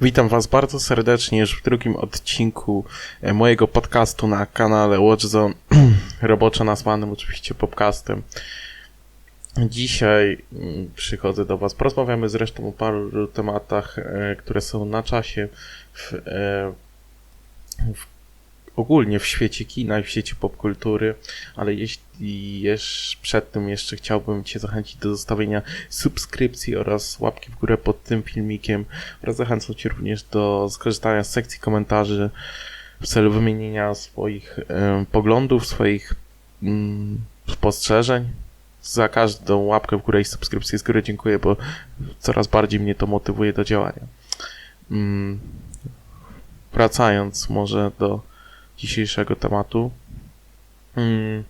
Witam Was bardzo serdecznie już w drugim odcinku e, mojego podcastu na kanale Watchzone, roboczo nazwanym oczywiście podcastem. Dzisiaj mm, przychodzę do Was, porozmawiamy zresztą o paru tematach, e, które są na czasie w, e, w ogólnie w świecie kina i w świecie popkultury, ale jeśli jeszcze przed tym jeszcze chciałbym Cię zachęcić do zostawienia subskrypcji oraz łapki w górę pod tym filmikiem oraz zachęcam Cię również do skorzystania z sekcji komentarzy w celu wymienienia swoich e, poglądów, swoich mm, spostrzeżeń. Za każdą łapkę w górę i subskrypcję z góry dziękuję, bo coraz bardziej mnie to motywuje do działania. Mm, wracając może do dzisiejszego tematu. Mm,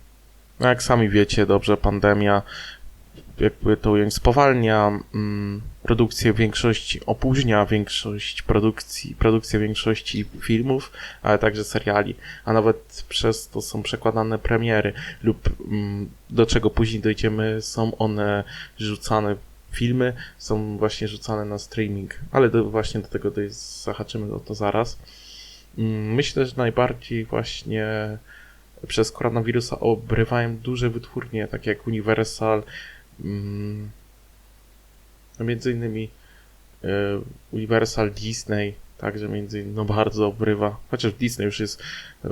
no jak sami wiecie dobrze, pandemia jakby to ująć spowalnia mm, produkcję większości, opóźnia większość produkcji, produkcję większości filmów, ale także seriali, a nawet przez to są przekładane premiery lub mm, do czego później dojdziemy, są one rzucane filmy, są właśnie rzucane na streaming, ale do, właśnie do tego do, zahaczymy o to zaraz. Mm, Myślę, że najbardziej właśnie przez koronawirusa obrywają duże wytwórnie, takie jak Universal, mm, między innymi e, Universal Disney, także między innymi no bardzo obrywa, chociaż Disney już jest e,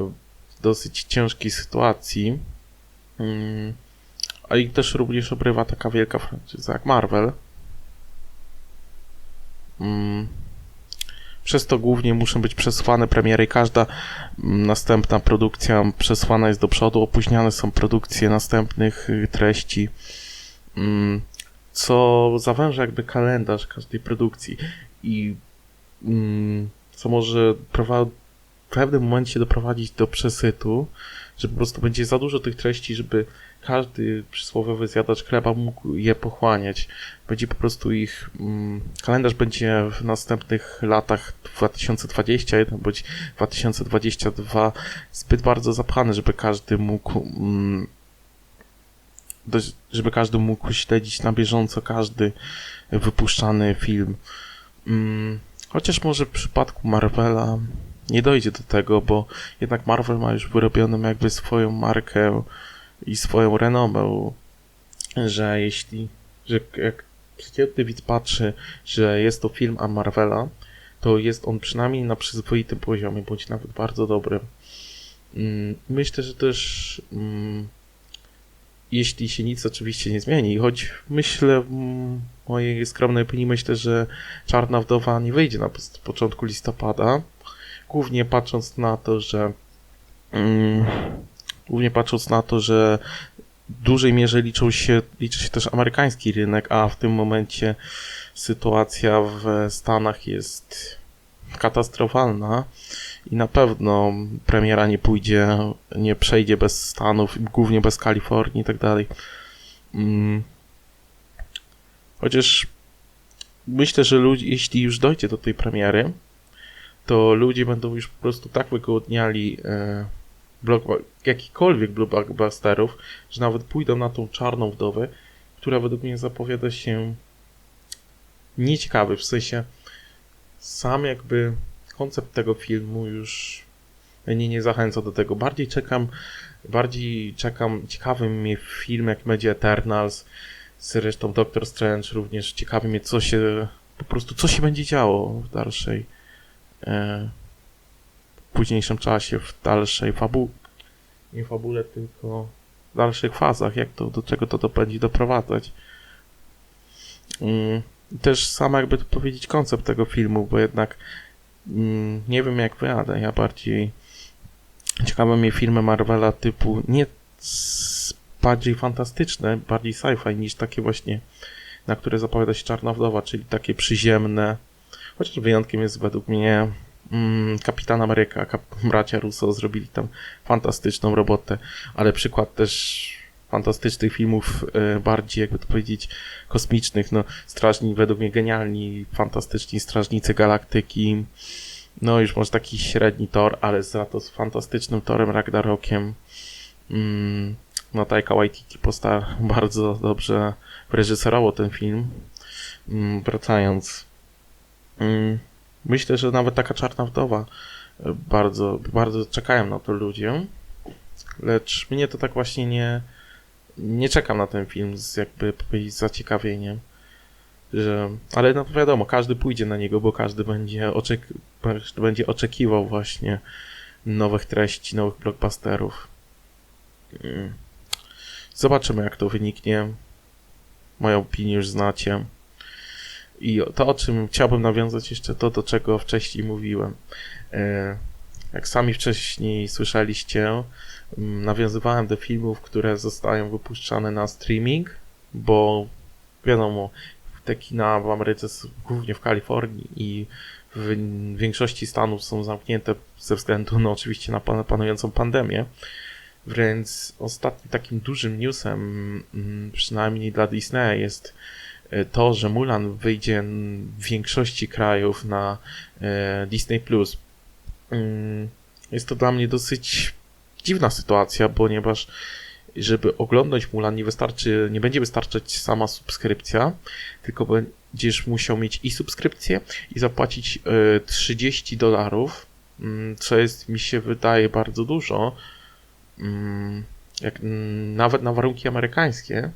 w dosyć ciężkiej sytuacji, Mm, a i też również obrywa taka wielka franczyza jak Marvel. Przez to głównie muszą być przesuwane premiery. Każda mm, następna produkcja przesuwana jest do przodu. Opóźniane są produkcje następnych y, treści, mm, co zawęża jakby kalendarz każdej produkcji i mm, co może w pewnym momencie doprowadzić do przesytu, że po prostu będzie za dużo tych treści, żeby każdy przysłowiowy zjadacz chleba mógł je pochłaniać. Będzie po prostu ich, mm, kalendarz będzie w następnych latach 2021 bądź 2022 zbyt bardzo zapchany, żeby każdy mógł, mm, żeby każdy mógł śledzić na bieżąco każdy wypuszczany film. Mm, Chociaż może w przypadku Marvela nie dojdzie do tego, bo jednak Marvel ma już wyrobioną jakby swoją markę i swoją renomę, że jeśli, że jak przeciętny widz patrzy, że jest to film a Marvela, to jest on przynajmniej na przyzwoitym poziomie, bądź nawet bardzo dobrym. Mm, Myślę, że też mm, jeśli się nic oczywiście nie zmieni, choć myślę, w mojej skromnej opinii, myślę, że Czarna Wdowa nie wyjdzie na początku listopada, głównie patrząc na to, że mm, głównie patrząc na to, że w dużej mierze liczą się, liczy się też amerykański rynek, a w tym momencie sytuacja w Stanach jest katastrofalna i na pewno premiera nie pójdzie, nie przejdzie bez Stanów, głównie bez Kalifornii i tak dalej. Mm. Chociaż myślę, że jeśli już dojdzie do tej premiery, to ludzie będą już po prostu tak wygodniali e, blockbu- jakichkolwiek blockbusterów, że nawet pójdą na tą czarną wdowę, która według mnie zapowiada się nieciekawy, w sensie sam jakby koncept tego filmu już mnie nie zachęca do tego. Bardziej czekam, bardziej czekam, ciekawy mnie film jak będzie Eternals, zresztą Doctor Strange również ciekawi mnie co się, po prostu co się będzie działo w dalszej e, późniejszym czasie, w dalszej fabu nie fabule, tylko w dalszych fazach, jak to, do czego to, to będzie doprowadzać. Mm, też sam jakby to powiedzieć koncept tego filmu, bo jednak mm, nie wiem jak wy, ale ja bardziej ciekawe mnie filmy Marvela typu nie bardziej fantastyczne, bardziej sci-fi niż takie właśnie, na które zapowiada się Czarna Wdowa, czyli takie przyziemne, chociaż wyjątkiem jest według mnie mm, Kapitan Ameryka, kap bracia Russo zrobili tam fantastyczną robotę, ale przykład też fantastycznych filmów, e, bardziej jakby to powiedzieć, kosmicznych, no strażni według mnie genialni, fantastyczni Strażnicy Galaktyki, no już może taki średni Thor, ale za to z fantastycznym Torem Ragnarokiem, mm, no Taika Waititi posta bardzo dobrze wyreżyserował ten film, mm, wracając, mm, myślę, że nawet taka czarna wdowa e, bardzo, bardzo czekają na to ludzie. Lecz mnie to tak właśnie nie, nie czekam na ten film z jakby powiedzieć zaciekawieniem. Że, ale no wiadomo, każdy pójdzie na niego, bo każdy będzie, oczek- będzie oczekiwał właśnie nowych treści, nowych blockbusterów. Mm. Zobaczymy, jak to wyniknie. Moją opinię już znacie. I to, o czym chciałbym nawiązać jeszcze, to do czego wcześniej mówiłem. E, jak sami wcześniej słyszeliście, mm, nawiązywałem do filmów, które zostają wypuszczane na streaming, bo wiadomo, te kina w Ameryce, głównie w Kalifornii i w większości stanów są zamknięte ze względu, no oczywiście, na panującą pandemię. Więc ostatnim takim dużym newsem, mm, przynajmniej dla Disneya, jest to, że Mulan wyjdzie w większości krajów na e, Disney Plus. Mm, jest to dla mnie dosyć dziwna sytuacja, ponieważ żeby oglądać Mulan nie wystarczy, nie będzie wystarczać sama subskrypcja, tylko będziesz musiał mieć i subskrypcję i zapłacić 30 e, dolarów, mm, co jest mi się wydaje bardzo dużo, Mm, jak, nawet na warunki amerykańskie.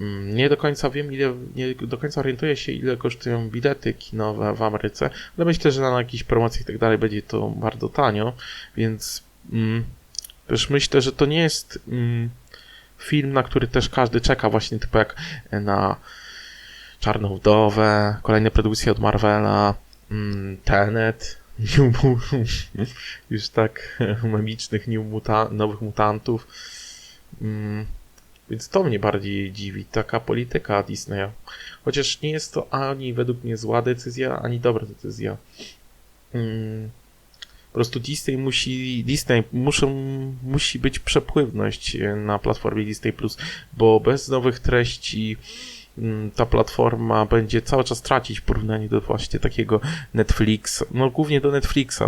Mm, nie do końca wiem, ile, nie do końca orientuję się, ile kosztują bilety kinowe w Ameryce, ale myślę, że na jakichś promocjach i tak dalej będzie to bardzo tanio, więc mm, też myślę, że to nie jest mm, film, na który też każdy czeka, właśnie typu jak na Czarną Wdowę, kolejne produkcje od Marvela, mm, Tenet, już tak memicznych new muta nowych mutantów. Mm, więc to mnie bardziej dziwi, taka polityka Disneya. Chociaż nie jest to ani według mnie zła decyzja, ani dobra decyzja. Mm, po prostu Disney musi, Disney muszą, musi być przepływność na platformie Disney Plus, bo bez nowych treści Mm, ta platforma będzie cały czas tracić w porównaniu do właśnie takiego Netflixa, no głównie do Netflixa,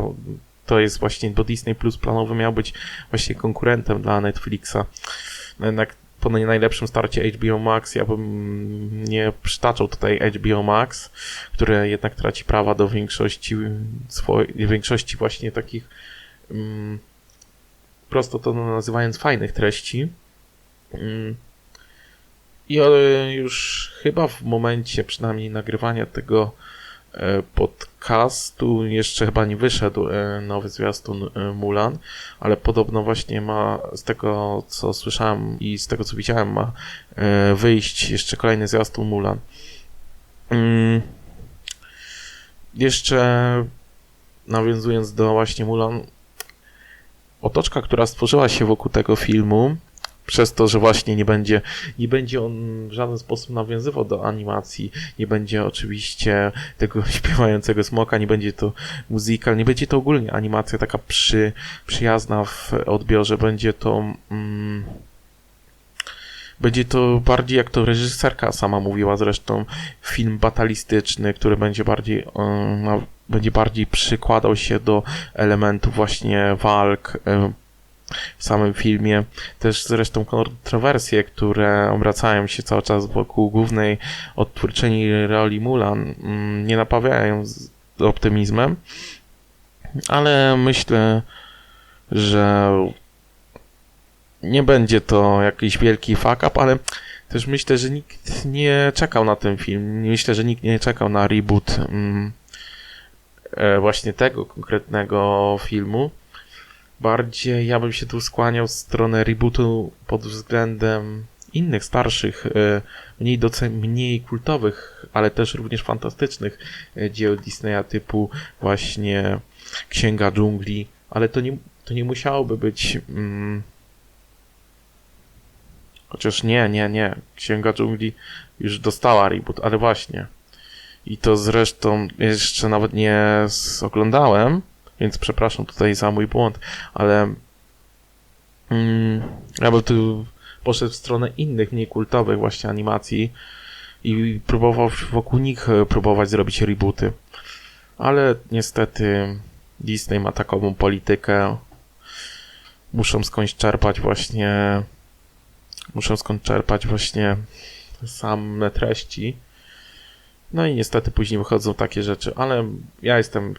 to jest właśnie, bo Disney Plus planowy miał być właśnie konkurentem dla Netflixa. Jednak po najlepszym starcie HBO Max ja bym nie przytaczał tutaj HBO Max, które jednak traci prawa do większości swojej, większości właśnie takich um, prosto to nazywając fajnych treści. Um, i już chyba w momencie przynajmniej nagrywania tego podcastu jeszcze chyba nie wyszedł e, nowy zwiastun e, Mulan, ale podobno właśnie ma, z tego co słyszałem i z tego co widziałem, ma wyjść jeszcze kolejny zwiastun Mulan. Mm. Jeszcze nawiązując do właśnie Mulan, otoczka, która stworzyła się wokół tego filmu, przez to, że właśnie nie będzie, nie będzie on w żaden sposób nawiązywał do animacji, nie będzie oczywiście tego śpiewającego smoka, nie będzie to muzykal, nie będzie to ogólnie animacja taka przy, przyjazna w odbiorze, będzie to mm, będzie to bardziej, jak to reżyserka sama mówiła zresztą, film batalistyczny, który będzie bardziej, um, będzie bardziej przykładał się do elementów właśnie walk, um, w samym filmie. Też zresztą kontrowersje, które obracają się cały czas wokół głównej odtwórczyni roli Mulan, mm, nie napawają optymizmem, ale myślę, że nie będzie to jakiś wielki fuck up, ale też myślę, że nikt nie czekał na ten film. Myślę, że nikt nie czekał na reboot mm, e, właśnie tego konkretnego filmu. Bardziej ja bym się tu skłaniał w stronę rebootu pod względem innych, starszych, e, mniej, docen- mniej kultowych, ale też również fantastycznych e, dzieł Disneya typu właśnie Księga Dżungli, ale to nie, to nie musiałoby być... Mm, chociaż nie, nie, nie. Księga Dżungli już dostała reboot, ale właśnie. I to zresztą jeszcze nawet nie oglądałem, więc przepraszam tutaj za mój błąd, ale mm, ja bym tu poszedł w stronę innych, mniej kultowych właśnie animacji i próbował wokół nich e, próbować zrobić rebooty. Ale niestety Disney ma taką politykę. Muszą skądś czerpać właśnie muszą skąd czerpać właśnie same treści No i niestety później wychodzą takie rzeczy, ale ja jestem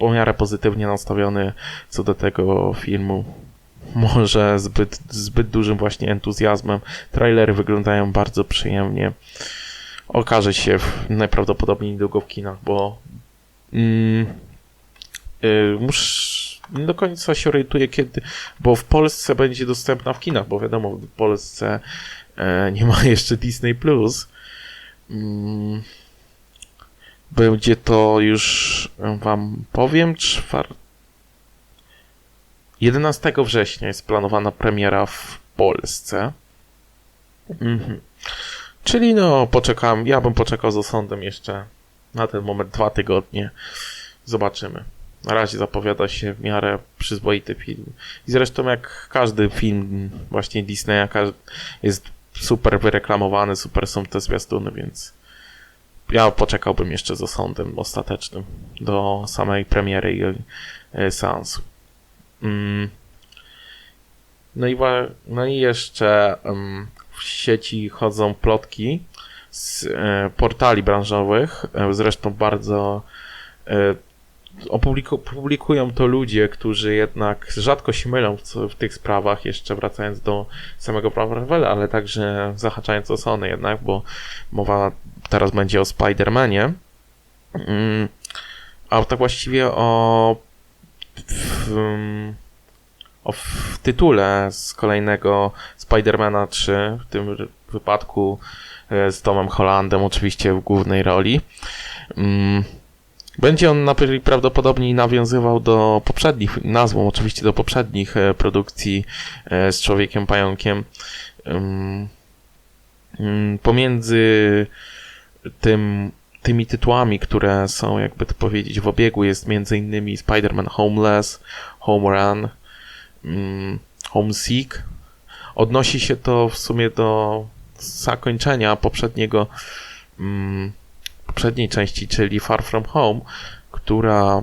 w miarę pozytywnie nastawiony co do tego filmu. Może zbyt, zbyt dużym właśnie entuzjazmem. Trailery wyglądają bardzo przyjemnie. Okaże się w, najprawdopodobniej niedługo w kinach, bo mm, yy, do końca się orientuję kiedy, bo w Polsce będzie dostępna w kinach, bo wiadomo, w Polsce e, nie ma jeszcze Disney Plus. Będzie to już wam powiem, czwar... 11 września jest planowana premiera w Polsce. Mhm. Czyli no, poczekam, ja bym poczekał z osądem jeszcze na ten moment dwa tygodnie. Zobaczymy. Na razie zapowiada się w miarę przyzwoity film. I zresztą jak każdy film właśnie Disneya jest super wyreklamowany, super są te zwiastuny, więc ja poczekałbym jeszcze z osądem ostatecznym do samej premiery i e, seansu. Mm. No i, no i jeszcze w sieci chodzą plotki z e, portali branżowych, e, zresztą bardzo opublikują to ludzie, którzy jednak rzadko się mylą w, tych sprawach, jeszcze wracając do samego prawa Marvela, ale także zahaczając o Sony jednak, bo mowa teraz będzie o Spider-Manie. Mm, a tak właściwie o w, o w tytule z kolejnego Spider-Mana 3, w tym wypadku e, z Tomem Hollandem oczywiście w głównej roli. Mm, będzie on prawdopodobnie nawiązywał do poprzednich, nazwą oczywiście do poprzednich e, produkcji e, z Człowiekiem Pająkiem. Mm, pomiędzy tym, tymi tytułami, które są, jakby to powiedzieć, w obiegu, jest innymi Spider-Man Homeless, Home Run, um, Homesick. Odnosi się to w sumie do zakończenia poprzedniego um, poprzedniej części, czyli Far From Home, która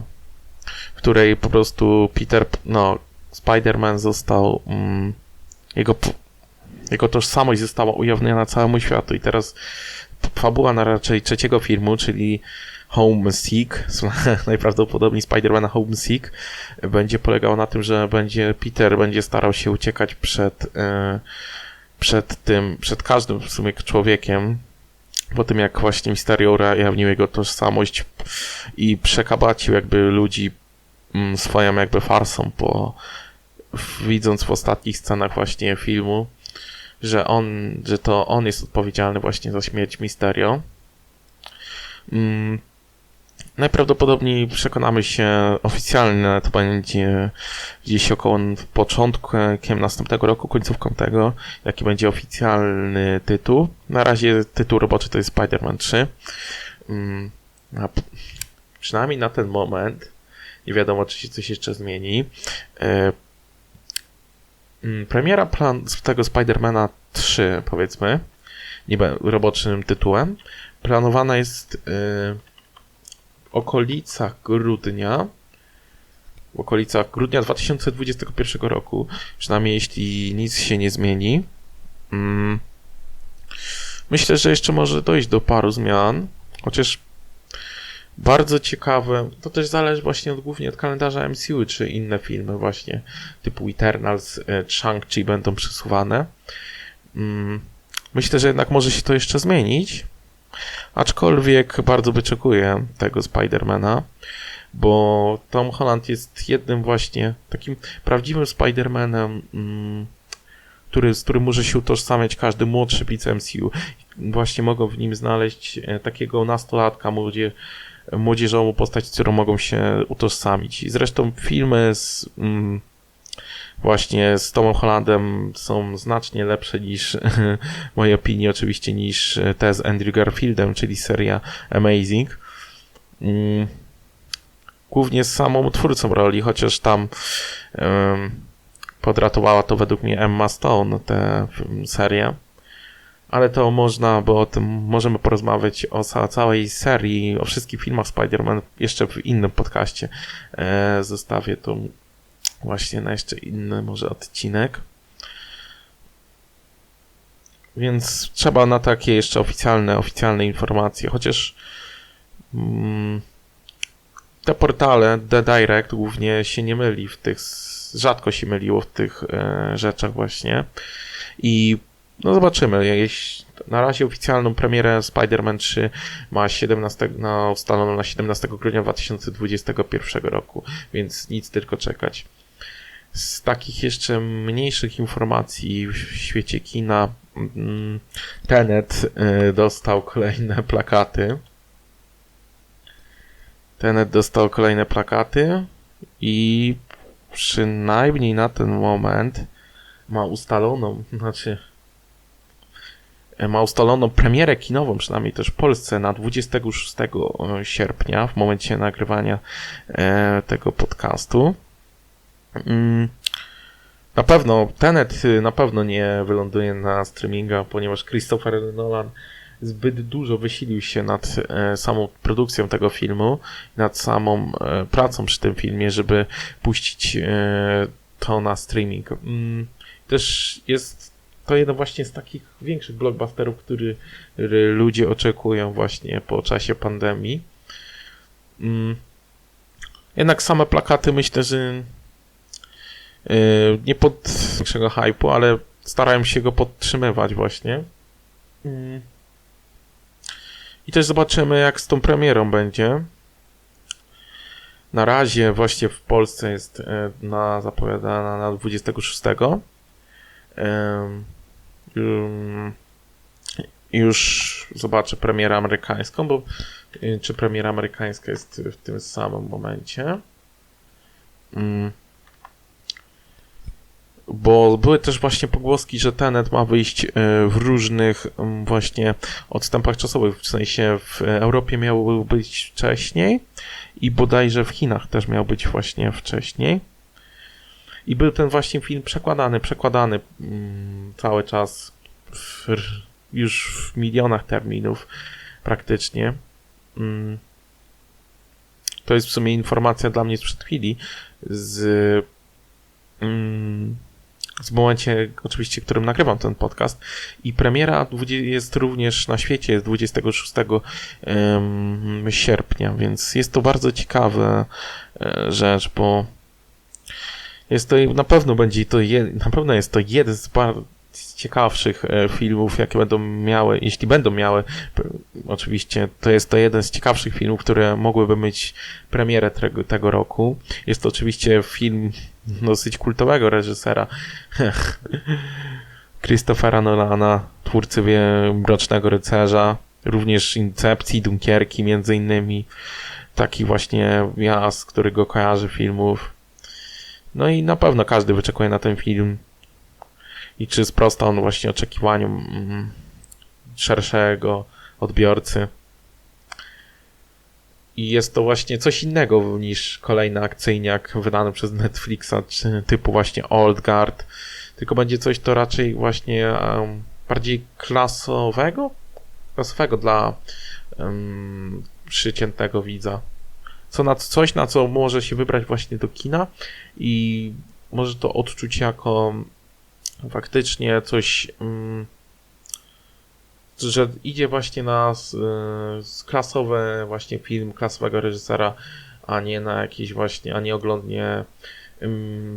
w której po prostu Peter, no, Spider-Man został um, jego jego tożsamość została ujawniona całemu światu i teraz fabuła na raczej trzeciego filmu, czyli Homesick, najprawdopodobniej Spider-Man Homesick, będzie polegał na tym, że będzie Peter będzie starał się uciekać przed, e, przed tym, przed każdym w sumie człowiekiem, po tym jak właśnie Mysterio ujawnił jego tożsamość i przekabacił jakby ludzi mm, swoją jakby farsą po widząc w ostatnich scenach właśnie filmu że on, że to on jest odpowiedzialny właśnie za śmierć Misterio. Mm, najprawdopodobniej przekonamy się oficjalnie, to będzie gdzieś około początkiem następnego roku, końcówką tego, jaki będzie oficjalny tytuł. Na razie tytuł roboczy to jest Spider-Man 3. Mm, przynajmniej na ten moment, nie wiadomo czy się coś jeszcze zmieni. Mm, premiera plan tego Spidermana 3, powiedzmy, niby roboczym tytułem, planowana jest yy, w okolicach grudnia, w okolicach grudnia 2021 roku, przynajmniej jeśli nic się nie zmieni. Mm, myślę, że jeszcze może dojść do paru zmian, chociaż bardzo ciekawe. To też zależy właśnie od, głównie od kalendarza MCU, czy inne filmy właśnie typu Eternals, e, Shang-Chi będą przesuwane. Mm, myślę, że jednak może się to jeszcze zmienić. Aczkolwiek bardzo wyczekuję tego Spidermana, bo Tom Holland jest jednym właśnie takim prawdziwym Spidermanem, mm, który, z którym może się utożsamiać każdy młodszy widz MCU. Właśnie mogą w nim znaleźć e, takiego nastolatka, młodzie, młodzieżową postać, z którą mogą się utożsamić. Zresztą filmy z mm, właśnie z Tomem Hollandem są znacznie lepsze niż, w mojej opinii oczywiście, niż te z Andrew Garfieldem, czyli seria Amazing. Mm, głównie z samą twórcą roli, chociaż tam podratowała to według mnie Emma Stone, tę serię ale to można, bo o tym możemy porozmawiać o całej serii, o wszystkich filmach Spider-Man jeszcze w innym podcaście. E, zostawię to właśnie na jeszcze inny może odcinek. Więc trzeba na takie jeszcze oficjalne, oficjalne informacje, chociaż mm, te portale, The Direct głównie się nie myli w tych, rzadko się myliło w tych e, rzeczach właśnie. I no zobaczymy. Na razie oficjalną premierę Spider-Man 3 ma 17, no, ustaloną na 17 grudnia 2021 roku, więc nic tylko czekać. Z takich jeszcze mniejszych informacji w świecie kina mm, Tenet y, dostał kolejne plakaty. Tenet dostał kolejne plakaty i przynajmniej na ten moment ma ustaloną, znaczy ma ustaloną premierę kinową, przynajmniej też w Polsce, na 26 sierpnia, w momencie nagrywania e, tego podcastu. Mm, na pewno Tenet y, na pewno nie wyląduje na streaminga, ponieważ Christopher Nolan zbyt dużo wysilił się nad e, samą produkcją tego filmu, nad samą e, pracą przy tym filmie, żeby puścić e, to na streaming. Mm, też jest to jeden właśnie z takich większych blockbusterów, który, ludzie oczekują właśnie po czasie pandemii. Mm. Jednak same plakaty myślę, że yy, nie pod większego hypu, ale starałem się go podtrzymywać właśnie. Mm. I też zobaczymy, jak z tą premierą będzie. Na razie właśnie w Polsce jest e, na zapowiadana na 26 już zobaczę premierę amerykańską, bo y, czy premiera amerykańska jest w tym samym momencie. Bo były też właśnie pogłoski, że Tenet ma wyjść y, w różnych właśnie odstępach czasowych, w sensie w Europie miał być wcześniej i bodajże w Chinach też miał być właśnie wcześniej. I był ten właśnie film przekładany, przekładany mm, cały czas w, już w milionach terminów praktycznie. Mm. To jest w sumie informacja dla mnie sprzed chwili z mm, w momencie oczywiście, w którym nagrywam ten podcast i premiera jest również na świecie, jest 26 sierpnia, więc jest to bardzo ciekawa e, rzecz, bo jest to na pewno będzie to na pewno jest to jeden z bardzo ciekawszych e, filmów, jakie będą miały, jeśli będą miały, oczywiście to jest to jeden z ciekawszych filmów, które mogłyby mieć premierę tego, tego roku. Jest to oczywiście film dosyć kultowego reżysera Christophera Nolana, twórcy Mrocznego Rycerza, również Incepcji, Dunkierki między innymi. Taki właśnie ja, z którego kojarzy filmów. No i na pewno każdy wyczekuje na ten film. I czy sprosta on właśnie oczekiwaniom mm, szerszego odbiorcy. I jest to właśnie coś innego niż kolejny akcyjniak wydany przez Netflixa, czy typu właśnie Old Guard. Tylko będzie coś to raczej właśnie um, bardziej klasowego? Klasowego dla um, widza co na, coś, na co może się wybrać właśnie do kina i może to odczuć jako faktycznie coś, mm, że idzie właśnie na klasowy właśnie film klasowego reżysera, a nie na jakiś właśnie, a nie oglądnie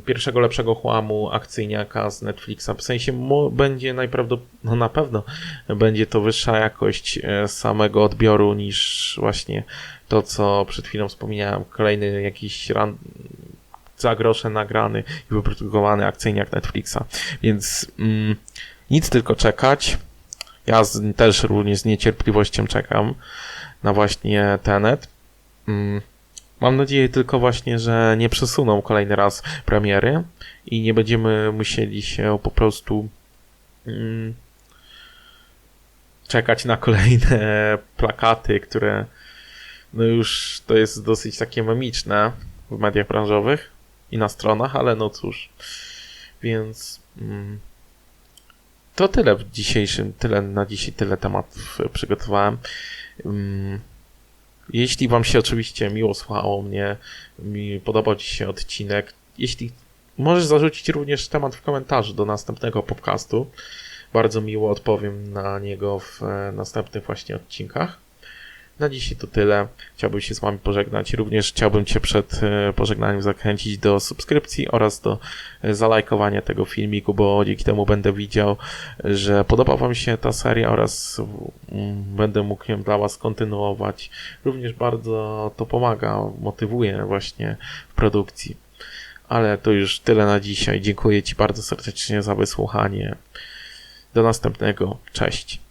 pierwszego lepszego chłamu akcyjniaka z Netflixa. W sensie będzie najprawdopodobniej, no na pewno będzie to wyższa jakość e, samego odbioru niż właśnie to, co przed chwilą wspomniałem, kolejny jakiś ran za grosze nagrany i wyprodukowany akcyjniak Netflixa. Więc mm, nic tylko czekać. Ja z, też również z niecierpliwością czekam na właśnie Tenet. Mm, mam nadzieję tylko właśnie, że nie przesuną kolejny raz premiery i nie będziemy musieli się po prostu mm, czekać na kolejne plakaty, które no już to jest dosyć takie memiczne w mediach branżowych i na stronach, ale no cóż. Więc mm, to tyle w dzisiejszym, tyle na dzisiaj, tyle tematów przygotowałem. Mm, jeśli Wam się oczywiście miło słuchało mnie, mi podobał Ci się odcinek, jeśli możesz zarzucić również temat w komentarzu do następnego podcastu, bardzo miło odpowiem na niego w e, następnych właśnie odcinkach. Na dzisiaj to tyle. Chciałbym się z Wami pożegnać. Również chciałbym Cię przed e, pożegnaniem zachęcić do subskrypcji oraz do e, zalajkowania tego filmiku, bo dzięki temu będę widział, że podoba Wam się ta seria oraz mm, będę mógł ją dla Was kontynuować. Również bardzo to pomaga, motywuje właśnie w produkcji. Ale to już tyle na dzisiaj. Dziękuję Ci bardzo serdecznie za wysłuchanie. Do następnego. Cześć.